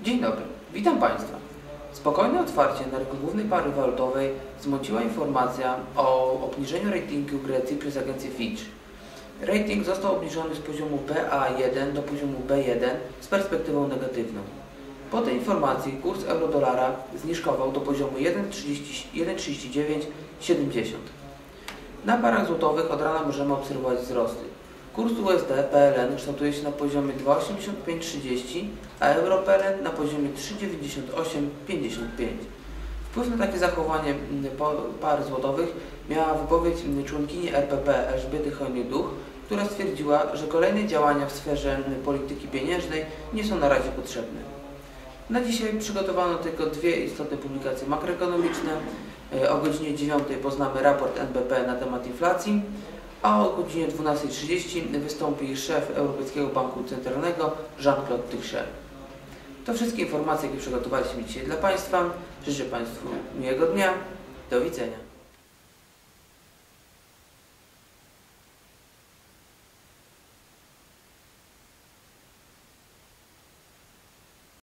Dzień dobry, witam Państwa. Spokojne otwarcie na rynku głównej pary walutowej zmociła informacja o obniżeniu ratingu Grecji przez agencję Fitch. Rating został obniżony z poziomu BA1 do poziomu B1 z perspektywą negatywną. Po tej informacji kurs euro-dolara zniżkował do poziomu 1,3970. Na parach złotowych od rana możemy obserwować wzrosty. Kurs USD PLN kształtuje się na poziomie 2,8530, a euro PLN na poziomie 3,9855. Wpływ na takie zachowanie mm, par złotowych miała wypowiedź mm, członkini RPP Elżbiety Hojny-Duch, która stwierdziła, że kolejne działania w sferze mm, polityki pieniężnej nie są na razie potrzebne. Na dzisiaj przygotowano tylko dwie istotne publikacje makroekonomiczne. E, O godzinie 9 poznamy raport NBP na temat inflacji, a o godzinie 12.30 wystąpi szef Europejskiego Banku Centralnego Jean-Claude Trichet. To wszystkie informacje, jakie przygotowaliśmy dzisiaj dla Państwa. Życzę Państwu miłego dnia. Do widzenia.